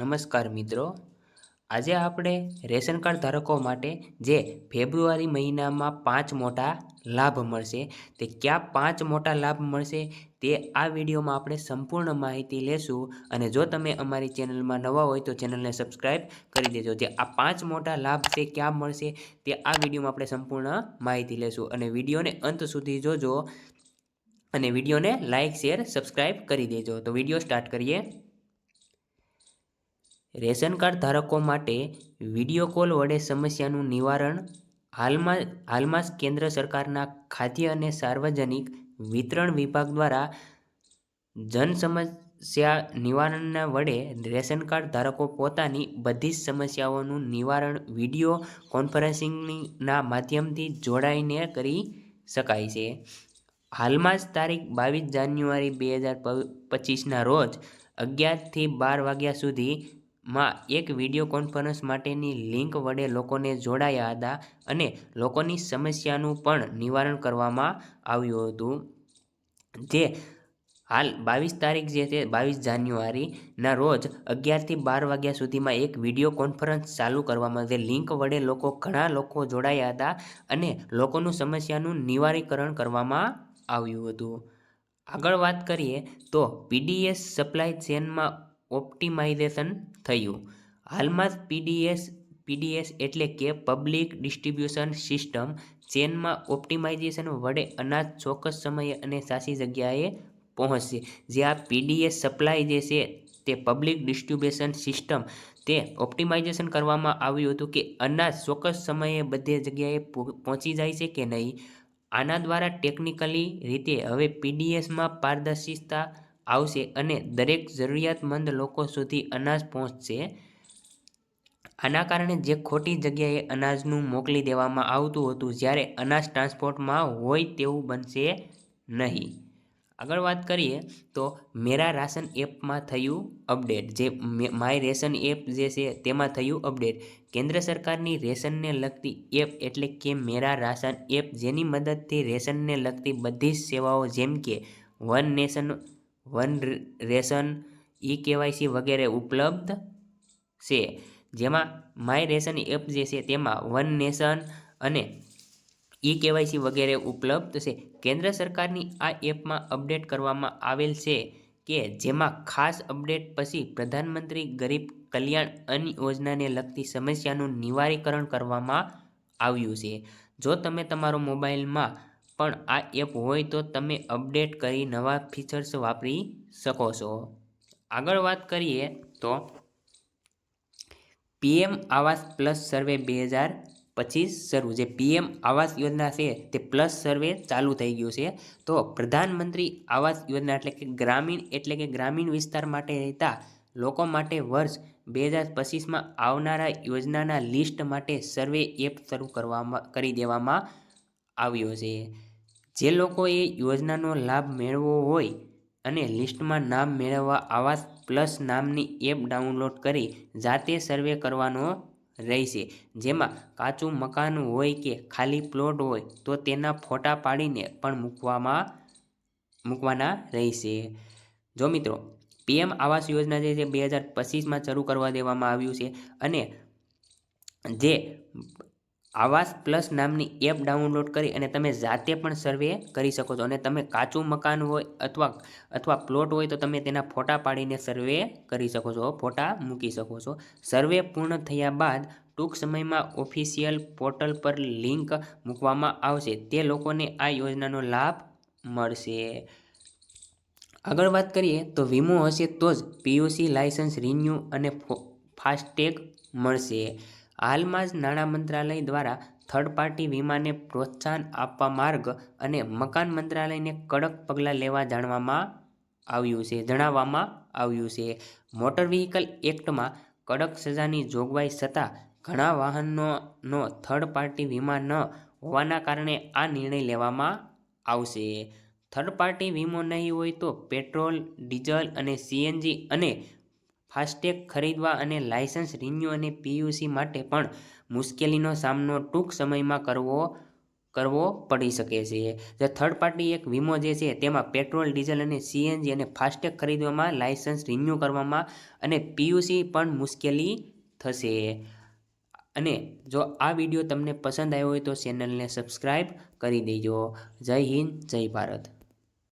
નમસ્કાર મિત્રો. આજે આપણે રેશન કાર્ડ ધારકો માટે જે ફેબ્રુઆરી મહિનામાં પાંચ મોટા લાભ મળશે, તે કયા પાંચ મોટા લાભ મળશે, તે આ વિડીયોમાં આપણે સંપૂર્ણ માહિતી લેશું. અને જો તમે અમારી ચેનલમાં નવા હોય તો ચેનલને સબસ્ક્રાઈબ કરી દેજો. જે આ પાંચ મોટા લાભ છે, ક્યાં મળશે, તે આ વિડીયોમાં આપણે સંપૂર્ણ માહિતી લેશું. અને વિડીયોને અંત સુધી જોજો અને વિડીયોને લાઇક, શેર સબસ્ક્રાઈબ કરી દેજો. તો વીડિયો સ્ટાર્ટ કરીએ. રેશન કાર્ડ ધારકો માટે વીડિયો કોલ વડે સમસ્યાનું નિવારણ હાલમાં હાલમાં કેન્દ્ર સરકારના ખાદ્ય અને સાર્વજનિક વિતરણ વિભાગ દ્વારા જન સમસ્યા નિવારણના વડે રેશન કાર્ડ ધારકો પોતાની બધી જ સમસ્યાઓનું નિવારણ વીડિયો કોન્ફરન્સિંગના માધ્યમથી જોડાઈને કરી શકાય છે. હાલમાં જ તારીખ બાવીસ જાન્યુઆરી બે હજાર પચીસના રોજ અગિયારથી બાર વાગ્યા સુધી માં એક વીડિયો કોન્ફરન્સ માટેની લિંક વડે લોકોને જોડાયા હતા અને લોકોની સમસ્યાનું પણ નિવારણ કરવામાં આવ્યું હતું. જે હાલ બાવીસ તારીખ જે છે, બાવીસ જાન્યુઆરીના રોજ અગિયારથી બાર વાગ્યા સુધીમાં એક વીડિયો કોન્ફરન્સ ચાલુ કરવામાં જે લિંક વડે લોકો ઘણા લોકો જોડાયા હતા અને લોકોનું સમસ્યાનું નિવારીકરણ કરવામાં આવ્યું હતું. આગળ વાત કરીએ તો પીડીએસ સપ્લાય ચેનમાં ઓપ્ટિમાઇઝેશન થયું. હાલમાં જ પીડીએસ પીડીએસ એટલે કે પબ્લિક ડિસ્ટ્રીબ્યુશન સિસ્ટમ ચેનમાં ઓપ્ટિમાઇઝેશન વડે અનાજ ચોક્કસ સમયે અને સાચી જગ્યાએ પહોંચશે. જે આ પીડીએસ સપ્લાય જે છે તે પબ્લિક ડિસ્ટ્રીબ્યુશન સિસ્ટમ તે ઓપ્ટિમાઇઝેશન કરવામાં આવ્યું હતું કે અનાજ ચોક્કસ સમયે બધે જગ્યાએ પહોંચી જાય છે કે નહીં? આના દ્વારા ટેકનિકલી રીતે હવે પીડીએસમાં પારદર્શિતા આવશે અને દરેક જરૂરિયાતમંદ લોકો સુધી અનાજ પહોંચશે. આના કારણે જે ખોટી જગ્યાએ અનાજનું મોકલી દેવામાં આવતું હતું, જ્યારે અનાજ ટ્રાન્સપોર્ટમાં હોય તેવું બનશે નહીં. આગળ વાત કરીએ તો મેરા રાશન એપમાં થયું અપડેટ, જે માય રેશન એપ જે છે તેમાં થયું અપડેટ. કેન્દ્ર સરકારની રેશનને લગતી એપ એટલે કે મેરા રાશન એપ, જેની મદદથી રેશનને લગતી બધી જ સેવાઓ જેમ કે one nation one ration e KYC વગેરે ઉપલબ્ધ છે. જેમાં માય રેશન એપ જે છે તેમાં વન નેશન અને ઈ કેવાયસી વગેરે ઉપલબ્ધ છે. કેન્દ્ર સરકારની આ એપમાં અપડેટ કરવામાં આવેલ છે કે જેમાં ખાસ અપડેટ પછી પ્રધાનમંત્રી ગરીબ કલ્યાણ અન્ન યોજનાને લગતી સમસ્યાનું નિવારીકરણ કરવામાં આવ્યું છે. જો તમે તમારો મોબાઈલમાં પણ આ એપ હોય તો તમે અપડેટ કરી નવા ફીચર્સ વાપરી શકો છો. આગળ વાત કરીએ તો પીએમ આવાસ પ્લસ સર્વે બે હજાર પચીસ શરૂ. જે પીએમ આવાસ યોજના છે તે પ્લસ સર્વે ચાલુ થઈ ગયું છે. તો પ્રધાનમંત્રી આવાસ યોજના એટલે કે ગ્રામીણ એટલે કે ગ્રામીણ વિસ્તાર માટે રહેતા લોકો માટે વર્ષ બે હજાર પચીસમાં આવનારા યોજનાના લિસ્ટ માટે સર્વે એપ શરૂ કરવામાં કરી દેવામાં આવ્યો છે. જે લોકોએ યોજનાનો લાભ મેળવવો હોય અને લિસ્ટમાં નામ મેળવવા આવાસ પ્લસ નામની એપ ડાઉનલોડ કરી જાતે સર્વે કરવાનો રહેશે. જેમાં કાચું મકાન હોય કે ખાલી પ્લોટ હોય તો તેના ફોટા પાડીને પણ મૂકવામાં, મૂકવાના રહેશે. જો મિત્રો, પીએમ આવાસ યોજના જે છે, બે હજાર પચીસમાં શરૂ કરવા દેવામાં આવ્યું છે અને જે આવાસ પ્લસ નામની એપ ડાઉનલોડ કરી અને તમે જાતે પણ સર્વે કરી શકો છો. અને તમે કાચું મકાન હોય અથવા અથવા પ્લોટ હોય તો તમે તેના ફોટા પાડીને સર્વે કરી શકો છો. ફોટા મૂકી શકો છો. સર્વે પૂર્ણ થયા બાદ ટૂંક સમયમાં ઓફિશિયલ પોર્ટલ પર લિંક મૂકવામાં આવશે. તે લોકોને આ યોજનાનો લાભ મળશે. આગળ વાત કરીએ તો વીમો હશે તો જ પીયુસી લાયસન્સ રિન્યૂ અને ફાસ્ટેગ મળશે. હાલમાં જ નાણાં મંત્રાલય દ્વારા થર્ડ પાર્ટી વીમાને પ્રોત્સાહન આપવા માર્ગ અને મકાન મંત્રાલયને કડક પગલાં લેવા જાણવામાં આવ્યું છે, જણાવવામાં આવ્યું છે. મોટર વ્હીકલ એક્ટમાં કડક સજાની જોગવાઈ છતાં ઘણા વાહનોનો થર્ડ પાર્ટી વીમા ન હોવાના કારણે આ નિર્ણય લેવામાં આવશે. થર્ડ પાર્ટી વીમો નહીં હોય તો પેટ્રોલ ડીઝલ અને સીએનજી અને ફાસ્ટેગ ખરીદવા અને લાયસન્સ રિન્યૂ અને પીયુસી માટે પણ મુશ્કેલીનો સામનો ટૂંક સમયમાં કરવો કરવો પડી શકે છે. જે થર્ડ પાર્ટી એક વીમો જે છે, તેમાં પેટ્રોલ, ડીઝલ અને સીએનજી અને ફાસ્ટેગ ખરીદવામાં લાયસન્સ રિન્યૂ કરવામાં અને પીયુસી પણ મુશ્કેલી થશે. અને જો આ વીડિયો તમને પસંદ આવ્યો હોય તો ચેનલને સબસ્ક્રાઈબ કરી દેજો. જય હિન્દ, જય ભારત.